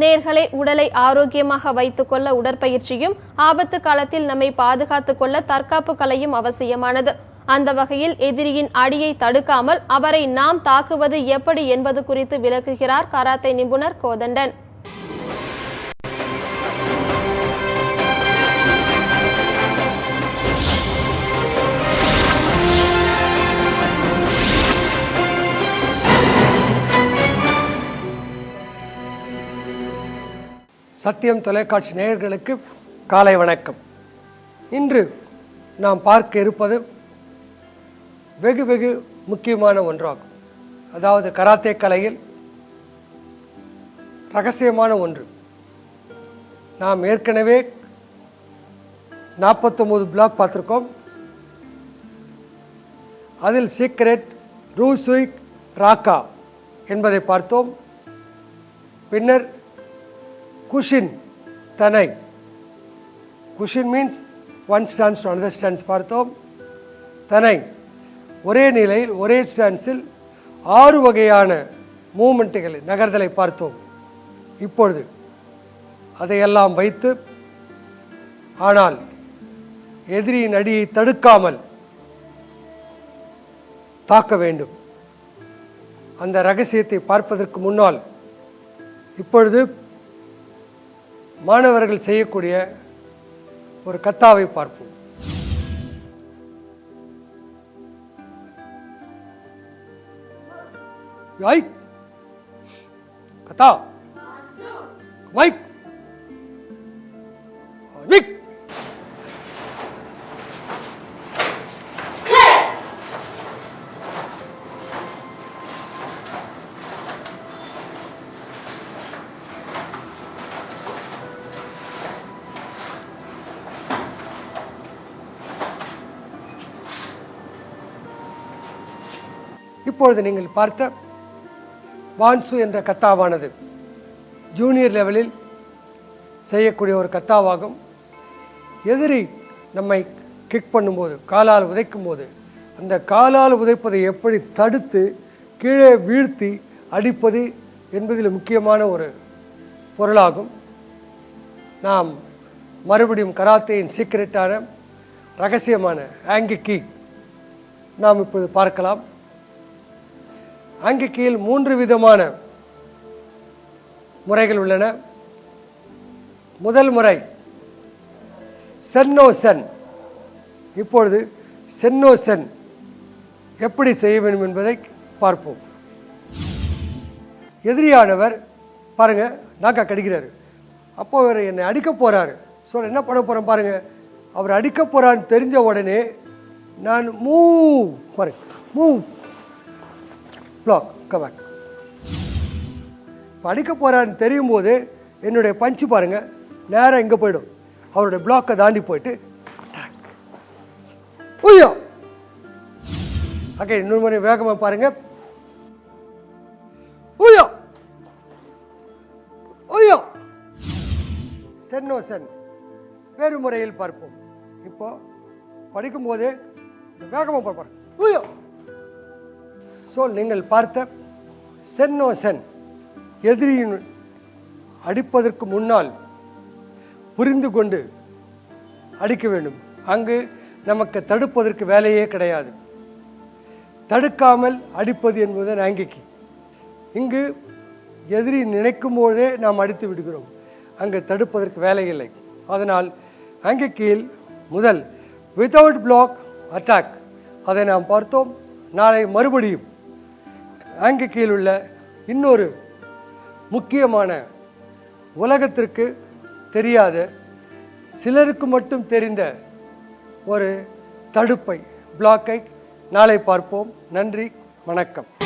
நேர்களை உடலை ஆரோக்கியமாக வைத்துக்கொள்ள உடற்பயிற்சியும் ஆபத்து காலத்தில் நம்மை பாதுகாத்துக் கொள்ள தற்காப்பு கலையும் அவசியமானது. அந்த வகையில் எதிரியின் அடியை தடுக்காமல் அவரை நாம் தாக்குவது எப்படி என்பது குறித்து விளக்குகிறார் கராத்தே நிபுணர் கோதண்டன். சத்தியம் தொலைக்காட்சி நேயர்களுக்கு காலை வணக்கம். இன்று நாம் பார்க்க இருப்பது வெகு வெகு முக்கியமான ஒன்றாகும். அதாவது கராத்தே கலையில் ரகசியமான ஒன்று. நாம் ஏற்கனவே நாற்பத்தொம்போது பிளாக் பார்த்துருக்கோம். அதில் சீக்ரெட் ரூஸ்விக் ராக்கா என்பதை பார்த்தோம். பின்னர் குஷின் தனை. Cushion means one stance to another stance பார்த்தோம். தனை. ஒரே நிலையில் ஒரே ஸ்டான்ஸில் ஆறு வகையான மூமெண்ட்டுகளை நகர்தலை பார்த்தோம். இப்பொழுது அதையெல்லாம் வைத்து ஆனால் எதிரியின் அடியை தடுக்காமல் தாக்க வேண்டும். அந்த ரகசியத்தை பார்ப்பதற்கு முன்னால் இப்பொழுது மாணவர்கள் செய்யக்கூடிய ஒரு கத்தாவை பார்ப்போம். யாய்? கத்தா. மைக் இப்பொழுது நீங்கள் பார்த்த வான்சு என்ற கத்தாவானது. ஜூனியர் லெவலில் செய்யக்கூடிய ஒரு கத்தாவாகும். எதிரி நம்மை கிக் பண்ணும்போது காலால் உதைக்கும் போது அந்த காலால் உதைப்பதை எப்படி தடுத்து கீழே வீழ்த்தி அடிப்பது என்பதில் முக்கியமான ஒரு பொருளாகும். நாம் மறுபடியும் கராத்தேயின் சீக்கிரட்டான ரகசியமான ஆங்கிக்கி நாம் இப்போது பார்க்கலாம். ஆங்கிக்கியில் மூன்று விதமான முறைகள் உள்ளன. முதல் முறை சென்னோ சென் இப்பொழுது சென்னோ சென் எப்படி செய்ய வேண்டும் என்பதை பார்ப்போம். எதிரியானவர் பாருங்க நாக்கா கடிக்கிறாரு. அப்போ அவர் என்னை அடிக்க போறாரு. ஸோ என்ன பண்ண போறேன் பாருங்க. அவர் அடிக்க போறான்னு தெரிஞ்ச உடனே நான் மூவ் பாருங்க மூவ். பிளாக் கவர் இப்போ அடிக்க தெரியும் போது என்னுடைய பஞ்சு பாருங்க நேராக இங்கே போயிடும். அவருடைய பிளாக்கை தாண்டி போயிட்டு உய்யோ ஓகே இன்னொரு முறை வேகமாக பாருங்க. உய்யோ உய்யோ சென்னோ சென் வேறு முறையில் பார்ப்போம். இப்போ படிக்கும்போது வேகமாக பார்ப்பாரு உய்யோ ஸோ நீங்கள் பார்த்த சென்னோ சென் எதிரியின் அடிப்பதற்கு முன்னால் புரிந்து கொண்டு அடிக்க வேண்டும். அங்கு நமக்கு தடுப்பதற்கு வேலையே கிடையாது. தடுக்காமல் அடிப்பது என்பது நாங்கிக்கு இங்கு எதிரி நினைக்கும் போதே நாம் அடித்து விடுகிறோம். அங்கு தடுப்பதற்கு வேலை இல்லை. அதனால் ஆங்கிக்கியில் முதல் வித்தவுட் பிளாக் அட்டாக் அதை நாம் பார்த்தோம். நாளை மறுபடியும் ஆங்கிக்கியில் உள்ள இன்னொரு முக்கியமான உலகத்திற்கு தெரியாத சிலருக்கு மட்டும் தெரிந்த ஒரு தடுப்பை பிளாக்கை நாளை பார்ப்போம். நன்றி வணக்கம்.